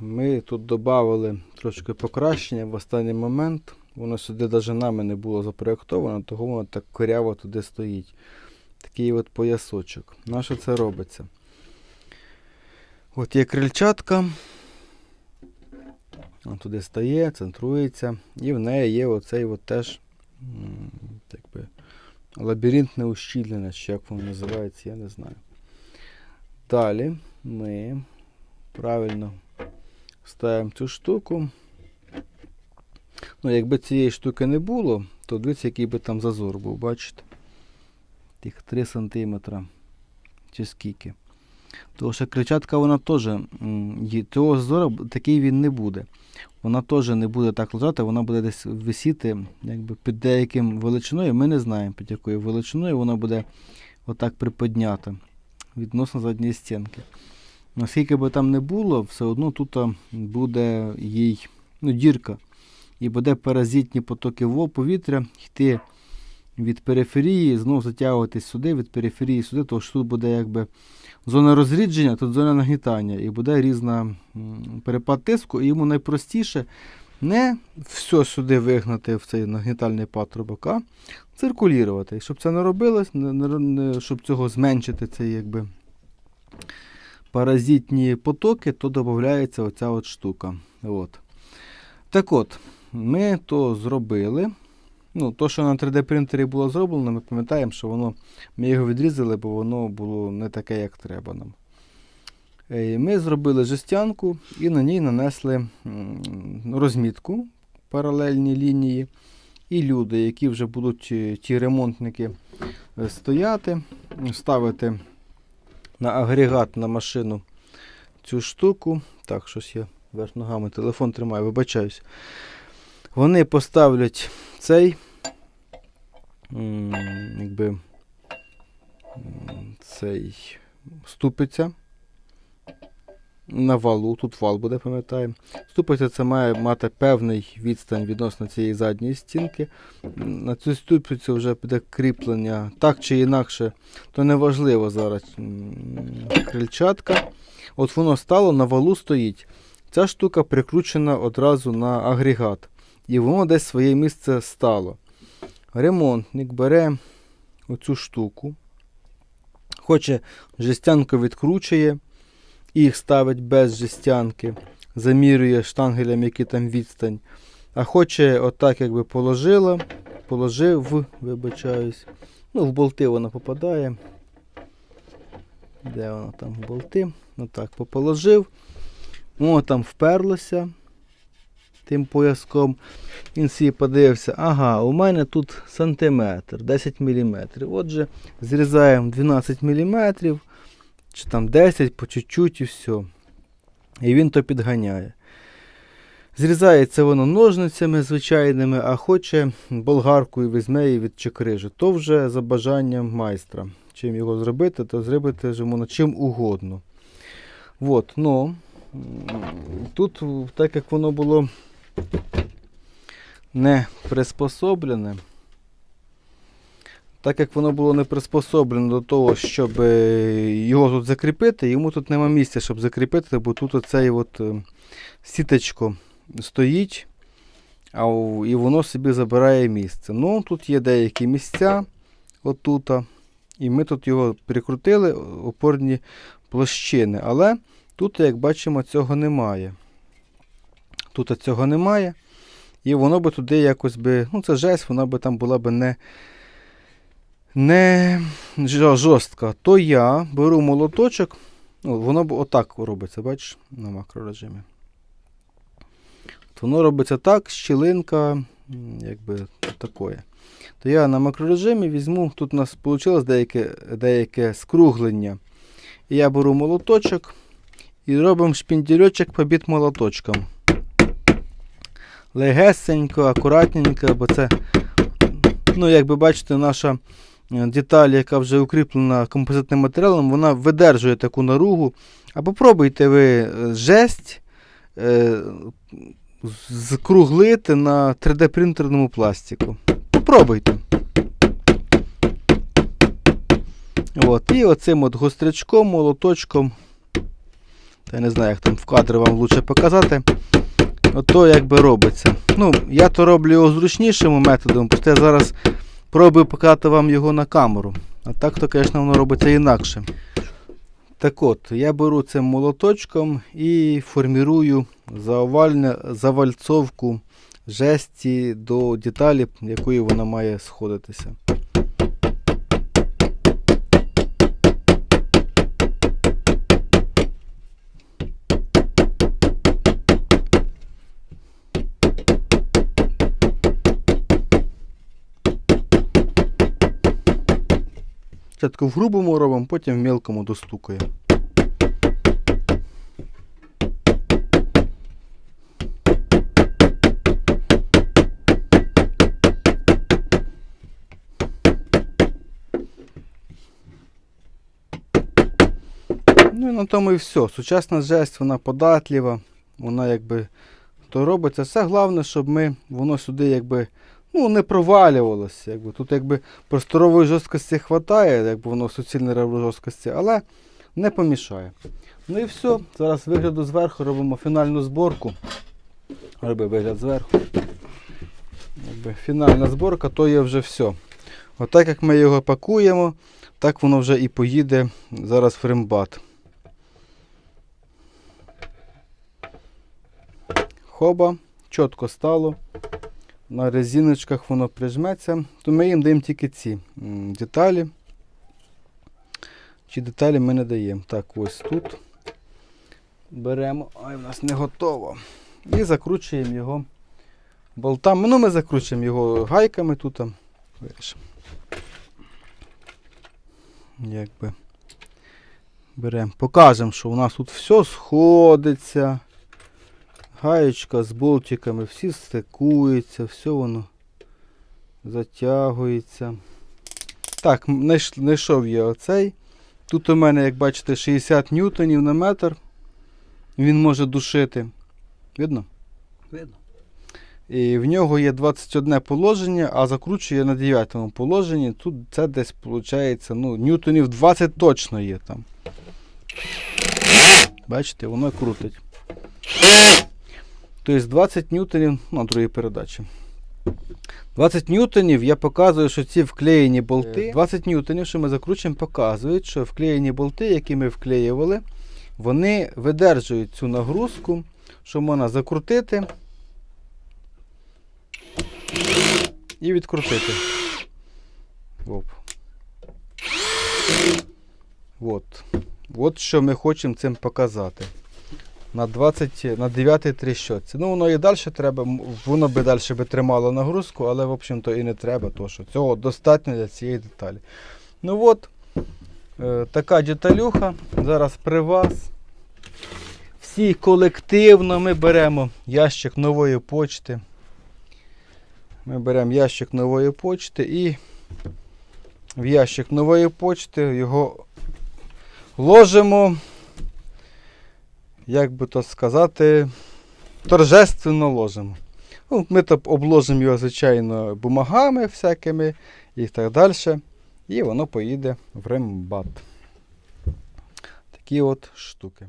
ми тут додали трошки покращення в останній момент. Воно сюди навіть нами не було запроєктовано, того воно так коряво туди стоїть. Такий от поясочок. На що це робиться? От є крильчатка. Вона туди стає, центрується, і в неї є оцей от теж так би, лабіринтне ущільнення, чи як воно називається, я не знаю. Далі ми правильно ставимо цю штуку. Ну, якби цієї штуки не було, то дивіться, який би там зазор був, бачите? Тих 3 см. Чи скільки. Тому що кричатка вона теж, цього зазору такий він не буде. Вона теж не буде так лежати, вона буде десь висіти якби під деяким величиною. Ми не знаємо, під якою величиною вона буде отак приподнята відносно задньої стінки. Наскільки би там не було, все одно тут буде їй ну, дірка. І буде паразитні потоки во- повітря йти від периферії, знову затягуватись сюди, від периферії сюди, тому що тут буде якби зона розрідження, тут зона нагнітання, і буде різна перепад тиску, і йому найпростіше не все сюди вигнати в цей нагнітальний патрубок, а циркулювати. І щоб це не робилось, не, не- щоб цього зменшити цей якби паразитні потоки, то додається оця от штука. От. Так от, ми то зробили. Ну, то, що на 3D принтері було зроблено, ми пам'ятаємо, що воно, ми його відрізали, бо воно було не таке, як треба нам. Е, Ми зробили жестянку і на ній нанесли розмітку паралельні лінії. І люди, які вже будуть е, ті ремонтники е, стояти, ставити на агрегат на машину цю штуку. Так, щось я верх ногами телефон тримаю, вибачаюсь. Вони поставлять цей якби, цей ступиця на валу. Тут вал буде, пам'ятаємо. Ступиця це має мати певний відстань відносно цієї задньої стінки. На цю ступицю вже буде кріплення так чи інакше, то неважливо зараз крильчатка. От воно стало на валу стоїть. Ця штука прикручена одразу на агрегат. І воно десь своє місце стало. Ремонтник бере оцю штуку, хоче жестянку відкручує, їх ставить без жестянки, замірює штангелем, який там відстань. А хоче отак, якби положила, положив, вибачаюсь. Ну, в болти вона попадає. Де вона там в болти? Отак поположив. Воно там вперлося тим пояском. Він собі подивився, ага, у мене тут сантиметр, 10 мм. Отже, зрізаємо 12 мм, чи там 10 по чуть-чуть і все. І він то підганяє. Зрізається воно ножницями звичайними, а хоче болгаркою візьме і відчекриже. То вже за бажанням майстра. Чим його зробити, то зробити можна чим угодно. От, ну, тут, так як воно було не приспособлене, так як воно було не приспособлене до того, щоб е, його тут закріпити, йому тут нема місця, щоб закріпити, бо тут оцей от е, сіточко стоїть, а і воно собі забирає місце. Ну, тут є деякі місця, отута, і ми тут його прикрутили, опорні площини. Але тут, як бачимо, цього немає. Тут цього немає. І воно би туди якось би, ну це жесть, вона би там була би не, не жо- жорстка. То я беру молоточок, ну, воно отак робиться, бачиш, на макрорежимі. Воно робиться так, щілинка, якби такое. То я на макрорежимі візьму, тут у нас вийшло деяке, деяке скруглення. Я беру молоточок і робимо шпіндільочок побіт молоточком. Легесенько, акуратненько, бо це, ну, як ви бачите, наша деталь, яка вже укріплена композитним матеріалом, вона видержує таку наругу. А попробуйте ви е, жесть е, скруглити на 3D принтерному пластику. Попробуйте. От, і оцим от гострячком, молоточком Та я не знаю, як там в кадрі вам лучше показати. Ото як би робиться. Ну, я то роблю його зручнішим методом, просто я зараз пробую показати вам його на камеру. А так то, звісно, воно робиться інакше. Так от, я беру цим молоточком і формірую заовальне, завальцовку жесті до деталі, якої вона має сходитися. Спочатку в грубому робимо, потім в мелкому достукаємо. Ну і на тому і все. Сучасна жесть, вона податлива, вона якби то робиться. Все головне, щоб ми, воно сюди якби ну, не провалювалося. Якби. Тут якби просторової жорсткості вистачає, якби воно суцільне жорсткості, але не помішає. Ну і все. Зараз вигляду зверху робимо фінальну зборку. Роби вигляд зверху. Якби фінальна зборка, то є вже все. Отак як ми його пакуємо, так воно вже і поїде зараз в рембат. Хоба, чітко стало. На резиночках воно прижметься, то ми їм даємо тільки ці деталі. Чи деталі ми не даємо. Так, ось тут беремо, ай, в нас не готово. І закручуємо його болтами. Ну, ми закручуємо його гайками тут. Якби. Беремо, покажемо, що у нас тут все сходиться. Гаєчка з болтиками, всі стикуються, все воно затягується. Так, знайшов я оцей. Тут у мене, як бачите, 60 ньютонів на метр. Він може душити. Видно? Видно. І в нього є 21 положення, а закручує на 9 положенні. Тут це десь виходить, ну, ньютонів 20 точно є там. Бачите, воно крутить. Тобто 20 ньютонів на другій передачі. 20 ньютонів я показую, що ці вклеєні болти. 20 ньютонів, що ми закручуємо, показують, що вклеєні болти, які ми вклеювали, вони видержують цю нагрузку, що можна закрутити і відкрутити. Оп. От. От що ми хочемо цим показати. На 20, на 9 тріщотці. Ну, воно і далі треба, воно би далі би тримало нагрузку, але, в общем-то, і не треба, тому що цього достатньо для цієї деталі. Ну от, е, така деталюха. Зараз при вас. Всі колективно ми беремо ящик нової почти. Ми беремо ящик нової почти і в ящик нової почти його ложимо, як би то сказати, торжественно ложимо. Ну, ми то обложимо його, звичайно, бумагами всякими і так далі. І воно поїде в рембат. Такі от штуки.